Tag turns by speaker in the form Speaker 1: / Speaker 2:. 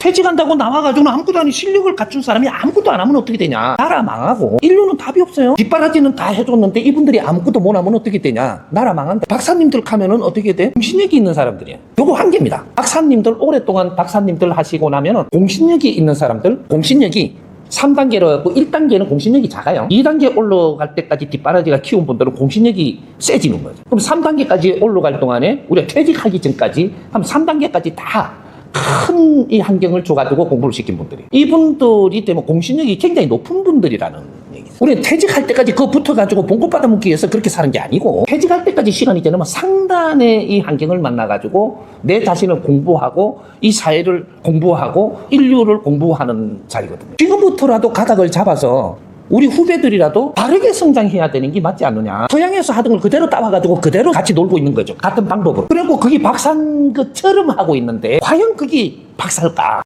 Speaker 1: 퇴직한다고 나와가지고는 아무것도 아닌 실력을 갖춘 사람이 아무것도 안 하면 어떻게 되냐? 나라 망하고 인류는 답이 없어요. 뒷바라지는 다 해줬는데 이분들이 아무것도 못 하면 어떻게 되냐? 나라 망한다. 박사님들 가면은 어떻게 돼? 공신력이 있는 사람들이에요. 요거 한계입니다. 박사님들 오랫동안 박사님들 하시고 나면은 공신력이 있는 사람들, 공신력이 3단계로 해고 1단계는 공신력이 작아요. 2단계 올라갈 때까지 뒷바라지가 키운 분들은 공신력이 세지는 거죠. 그럼 3단계까지 올라갈 동안에 우리가 퇴직하기 전까지 한 3단계까지 다 큰 이 환경을 줘가지고 공부를 시킨 분들이. 이분들이 때문에 공신력이 굉장히 높은 분들이라는 얘기죠. 우리는 퇴직할 때까지 그거 붙어가지고 봉급 받아먹기 위해서 그렇게 사는 게 아니고 퇴직할 때까지 시간이 지나면 상단의 이 환경을 만나가지고 내 자신을 공부하고 이 사회를 공부하고 인류를 공부하는 자리거든요. 지금부터라도 가닥을 잡아서 우리 후배들이라도 바르게 성장해야 되는 게 맞지 않느냐. 서양에서 하던 걸 그대로 따와가지고 그대로 같이 놀고 있는 거죠. 같은 방법으로. 그리고 그게 박사인 것처럼 하고 있는데 과연 그게 박사일까?